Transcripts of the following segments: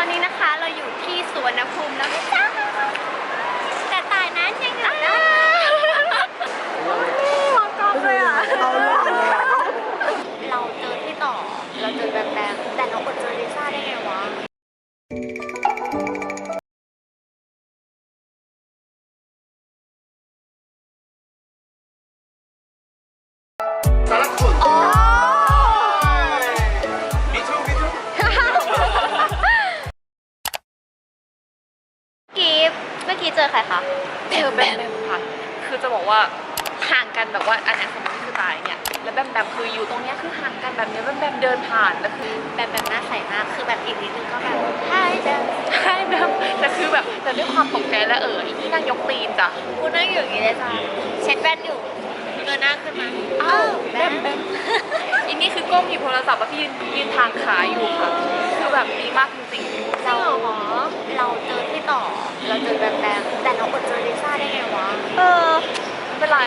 อนนี้นะคะเราอยู่ที่สวนภูมิแล้วนะจ๊ะแต่ตายนั้นยังอยู่นะมองกล้องเลยอะ เราเจอที่ต่อ เราเจอแบบแบบแต่เราอดเจอลิซ่า จอใครคะเจอแบมแบมค่ะ คือจะบอกว่าห่างกันแบบว่าอันเนี้ยสมมตินี่คือตายเนี่ย แล้วแบมแบมคืออยู่ตรงเนี้ยคือห่างกันแบบเนี้ยแบมแบมเดินผ่านแล้วคือแบบแบบหน้าใสมาก คือแบบอีกนิดนึงก็แบบใช่แบบใช่แบมแต่คือแบบแต่ด้วยความตกใจและเออไอ้ที่นั่งยกตีนจ้ะกูนั่งอยู่อย่างนี้เลยจ้ะเช็ดแว่นอยู่เงยหน้าขึ้นมาอ้าวแบแบมแบมอันนี้คือก้มหยิบโทรศัพท์แล้วพี่ยืนยืนทางขาอยู่ค่ะ คือแบบดีมากจริงๆเราเราเจอที่ต่อ เราเจอแบบแบบแต่เราอดเจอลิซ่าได้ไงวะ เออไม่เป็นไร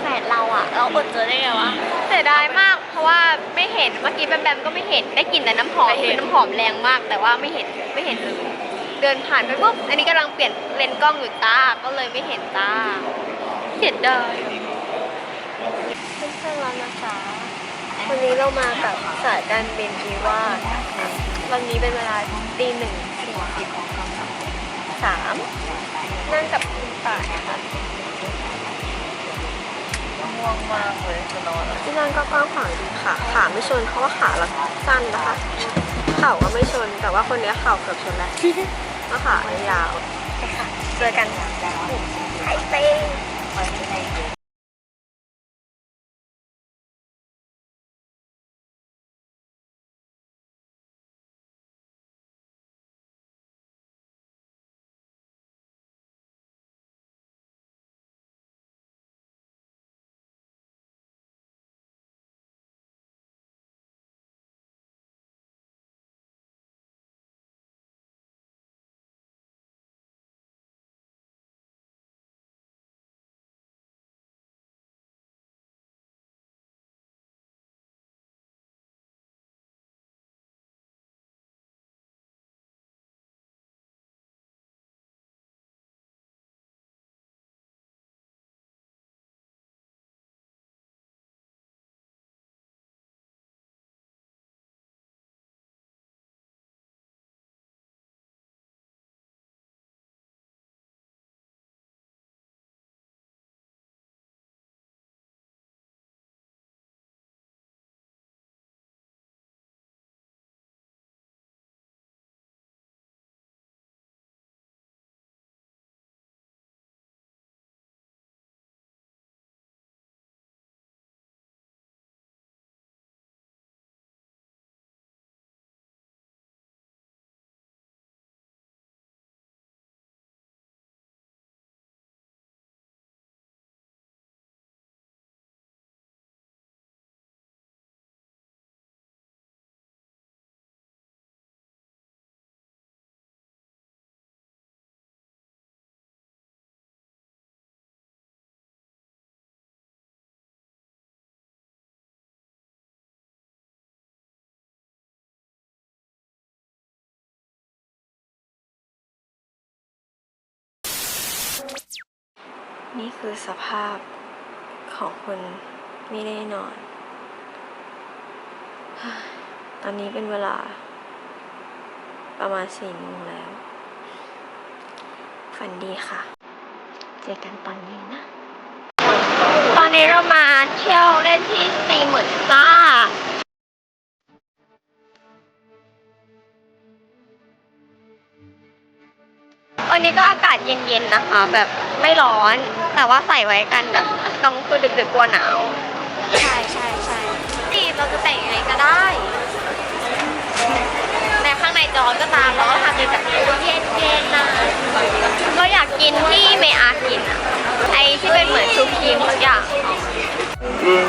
แฟนเราอะเราอดเจอได้ไงวะ เสียดายมาก เพราะว่าไม่เห็น เมื่อกี้แบมแบมก็ไม่เห็น ได้กลิ่นแต่น้ำหอมคือน้ำหอมแรงมาก แต่ว่าไม่เห็น ไม่เห็นเลย เดินผ่านไปปุ๊บ อันนี้กำลังเปลี่ยนเลนส์กล้องอยู่ตา ก็เลยไม่เห็นตา เสียดายเพื่อนๆเรานะจ๊ะวันนี้เรามากับสายการบินอีว่า วันนี้เป็นเวลาตีหนึ่งสี่สิบสามนั่งกับคุณป่ายนะคะง่วงมากเลยจะนอนแล้วที่นั่งก็กว้างขวางดีค่ะ ขาไม่ชนเพราะว่าขาเราสั้นนะคะ เข่าก็ไม่ชน แต่ว่าคนเนี้ยเข่าเกือบชนแล้วก็ขายาว เจอกันไอเต้ นี่คือสภาพของคนไม่ได้นอน ตอนนี้เป็นเวลา ประมาณสี่โมงแล้ว ฝันดีค่ะ เจอกันตอนเย็นนะ ตอนนี้เรามาเที่ยวเล่นที่สี่หมื่นจ้าวันนี้ก็อากาศเย็นๆนะคะแบบไม่ร้อน แต่ว่าใส่ไว้กันแบบต้องคือดึกๆกลัวหนาว ใช่ใช่ใช่ตีเราจะแต่งยังไงก็ได้ แต่ข้างในจอนก็ตามเราก็ทำเป็นแบบเย็นๆนะเราอยากกินที่เมอากินอะไอที่เป็นเหมือนชูครีมทุกอย่าง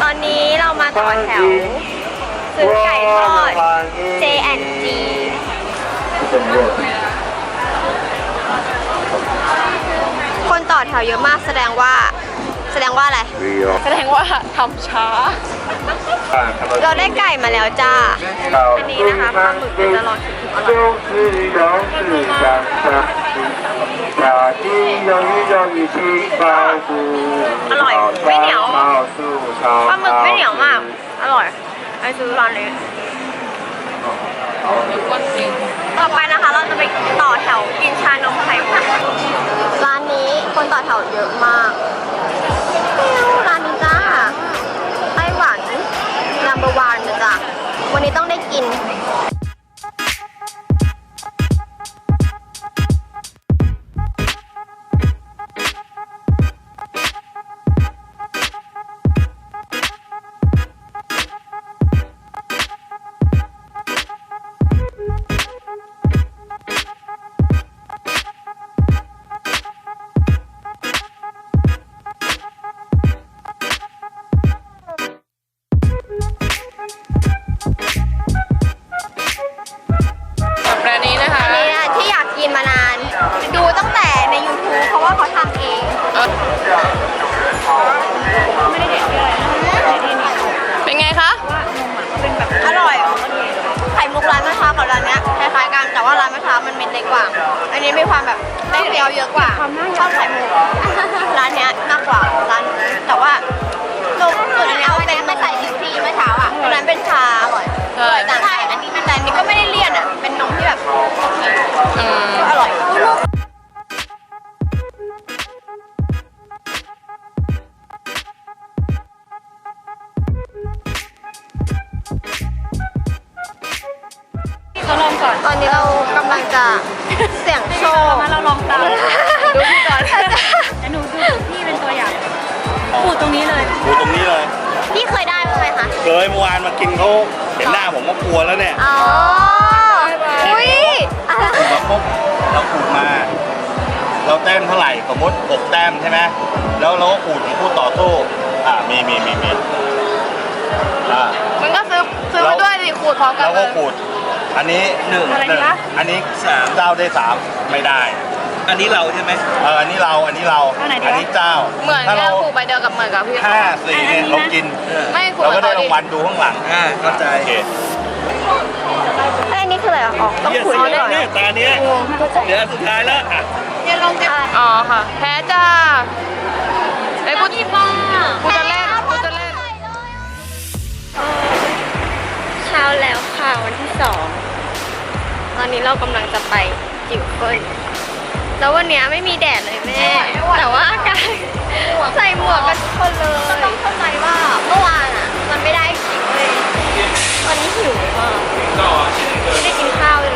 ตอนนี้เรามาต่อแถว ซื้อไก่ทอด J&G อแถวเยอะมากแสดงว่า แสดงว่าอะไร แสดงว่าทำช้า เราได้ไก่มาแล้วจ้า อันนี้นะคะปลาหมึกเดี๋ยวจะลองชิมดูอร่อยอร่อยไม่เหนียวปลาหมึกไม่เหนียวมาก อร่อยไอซื้อร้านนี้ ต่อไปนะคะเราจะไปต่อแถวกินชานมไข่มุกร้านนี้คนต่อแถวเยอะมากร้านนี้จ้าไต้หวันนัมเบอร์วันจ้ะวันนี้ต้องได้กิน เคยเมื่อวานมากินเขาเห็นหน้าผมก็กลัวแล้วเนี่ยอ๋ออุ้ยอะไรมาปุ๊บเราขูดมา เราแต้มเท่าไหร่สมมติ6แต้มใช่ไหมแล้วเราก็ขูดของคู่ต่อสู้อ่ามีมีมีมีอ่ามันก็ซื้อซื้อมาด้วยดิขูดพร้อมกันเราเลก็ย ขูดอันนี้หนึ่งอะไรหนึ่งคะ อันนี้สามเจ้าได้สามไม่ได้ อันนี้เราใช่ไหมเอออันนี้เราอันนี้เราอันไหนดีวะอันี้เจ้าเหมือนถ้ากัเรานขูดใบเดียวกับเหมือนกับพี่ห้าสี่เนี่ยเรากินไม่ขูดเราก็ได้กับรางวัลดูข้างหลังอ่าเข้าใจโอเคไอ้ยอันนี้คืออะไรอะอ๋อต้องขูดเยก่อนเนี่ยตาเนี้ยเดี๋ยวอันสุดท้ายแล้วอะอ๋อค่ะ แพ้จ้าไอ้ยกูกูจะเล่นกูจะเล่น เช้าแล้วค่ะวันที่สอง ตอนนี้เรากำลังจะไปจิ๋วเฟิล แล้ววันเนี้ยไม่มีแดดเลยแม่ แต่ว่าอากาศใส่หมวกกันทุกคนเลยก็ต้องเข้าใจว่าเมื่อวานอะ มันไม่ได้จริงเลยตอนนี้หิวมากไม่ได้กินข้าวเลย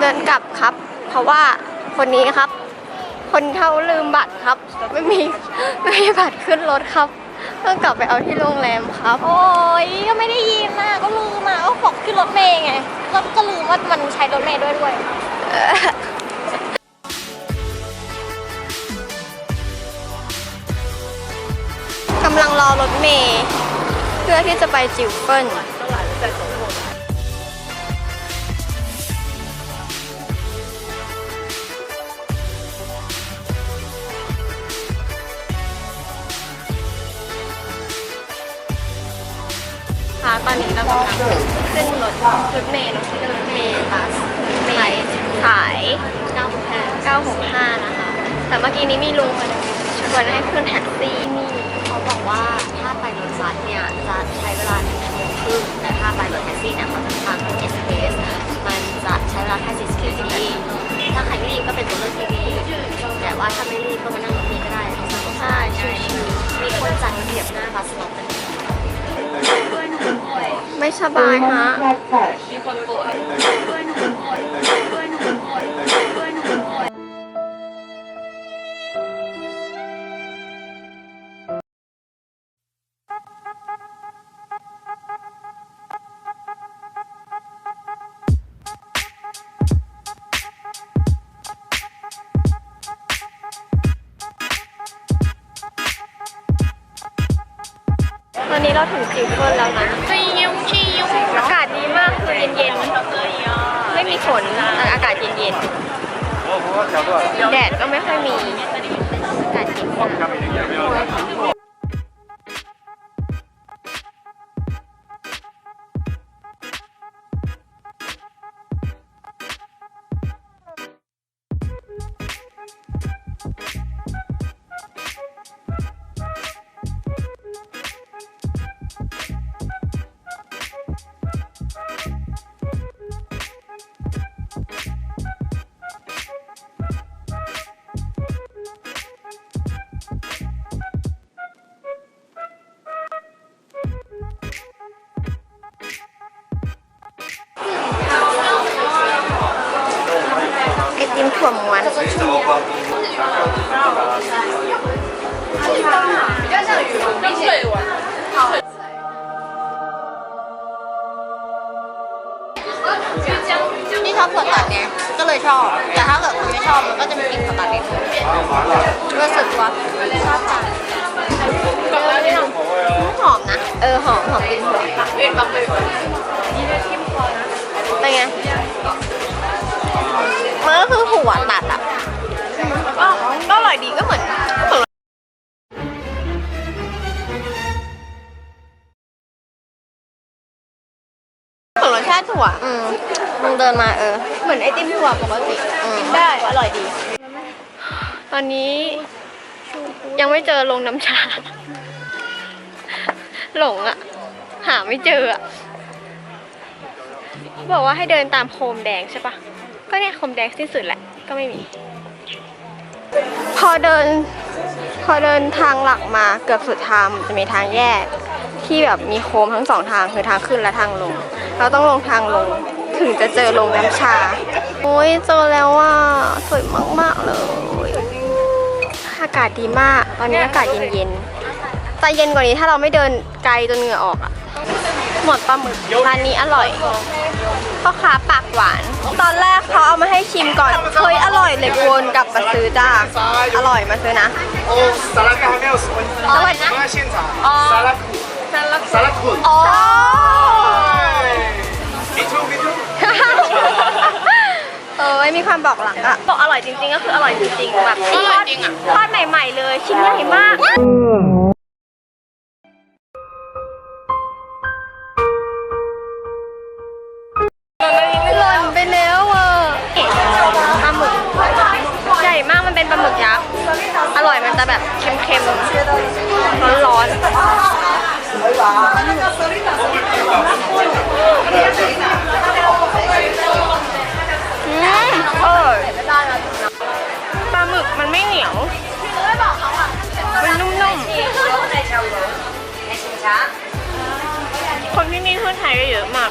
เดินกลับครับ เพราะว่าคนนี้ครับ คนเขาลืมบัตรครับ ไม่มีไม่มีบัตรขึ้นรถครับต้องกลับไปเอาที่โรงแรมครับ โอ้ยก็ไม่ได้ยินนะก็ลืมมาก็บอกขึ้นรถเมย์ไงแล้วก็ลืมว่ามันใช้รถเมย์ด้วยด้วยกำลังรอรถเมย์เพื่อที่จะไปจิวเฟิล ตอนนี้เรากำลังขึ้นรถรถเมล์เนอะรถเมล์บัสรถเมล์สาย 965 นะคะ แต่เมื่อกี้นี้มีลุงมาชวนให้ขึ้นแท็กซี่นี่เขาบอกว่าถ้าไปรถบัสเนี่ยจะใช้เวลาหนึ่งชั่วโมงครึ่งแต่ถ้าไปรถแท็กซี่เนี่ยเขาจะทางเอสเพสมันจะใช้เวลาแค่40นาทีถ้าใครไม่รีบก็เป็นตัวเลือกที่ดีแต่ว่าถ้าไม่รีบก็มานั่งรถเมล์ก็ได้สะดวกสบายชิวๆมีคนจัดระเบียบหน้าบัสสต็อปเป็น ไม่สบายฮะ มีคนป่วยตอนนี้เราถึงจิวเฟิลแล้วนะชิวชิวอากาศดีมากคือเย็นๆไม่มีฝ นอากาศเย็นๆแดดก็ไม่ค่อยมีอากาศเย็น นี่ชอบสตัดไงก็เลยชอบ แต่ถ้าเกิดคุณไม่ชอบมันก็จะมีกลิ่นสตัดนิดนึงรู้สึกว่าชอบจังหอมนะ เออหอมหอมกลิ่นถั่วเอ็นบักเลยเป็นไงมันก็คือหัวตัดอะก็อร่อยดีก็เหมือน เหมือนรสชาติถั่วอืมมึงเดินมาเออ เหมือนไอติมถั่วปกติอืม กินได้อร่อยดีตอนนี้ยังไม่เจอโรงน้ำชา หลงอะหาไม่เจออะบอกว่าให้เดินตามโคมแดงใช่ปะก็เนี่ยโคมแดงที่สุดแหละก็ไม่มี พอเดิน พอเดินทางหลักมาเกือบสุดทางมันจะมีทางแยก ที่แบบมีโค้งทั้งสองทางคือทางขึ้นและทางลง เราต้องลงทางลงถึงจะเจอลงน้ำชา โอ้ยเจอแล้วว่าสวยมากมากเลย อากาศดีมาก ตอนนี้อากาศเย็นเย็ๆจะเย็นกว่านี้ถ้าเราไม่เดินไกลจนเหงื่อออกอะหมดปลาหมึกร้านนี้อร่อยพ่อค้าปากหวาน ตอนแรกเขาเอามาให้ชิมก่อนเฮ้ยอร่อยเลยวนกลับมาซื้อจ้า อร่อยมาซื้อนะโอ้สาลักข้าวเหนียวสวยสวัสดีนะสาลักสาลักสาลักอ๋อ เออไม่มีความบอกหลังอะบอกอร่อยจริงๆ ก็คืออร่อยจริงๆแบบอร่อยจริงอะทอดใหม่ๆเลยชิ้นใหญ่มาก หล่นไปแล้วอะปลาหมึกใหญ่มากมันเป็นปลาหมึกยักษ์อร่อยมันจะแบบเค็มๆร้อนๆอืม เออปลาหมึกมันไม่เหนียวมันนุ่มๆ คนที่นี่ขึ้นไทยก็เยอะมาก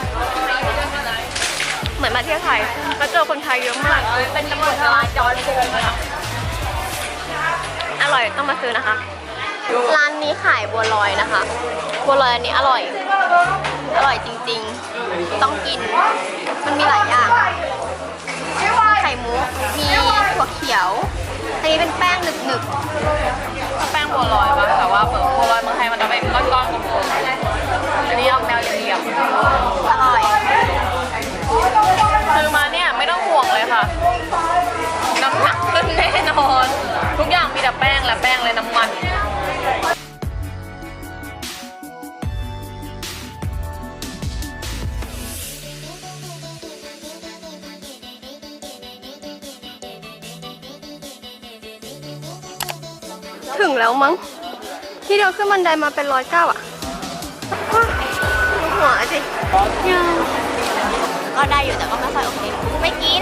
เหมือนมาเที่ยวไทยมาเจอคนไทยเยอะมาก เป็นตำรวจจราจรอร่อยต้องมาซื้อนะคะ ร้านนี้ขายบัวลอยนะคะ บัวลอยอันนี้อร่อย อร่อยจริงๆ ต้องกิน มันมีหลายอย่าง มีถั่วเขียว อันนี้เป็นแป้งหนึบๆแป้งบัวลอยว่ะแต่ว่าเปิดบัวลอยเมืองไทยมันจะเป็นก้อนๆกลม มั้ง ที่เดินขึ้นบันไดมาเป็นร้อยเก้าอะหัวสิก็ได้อยู่แต่ก็ไม่ค่อยโอเคไม่กิน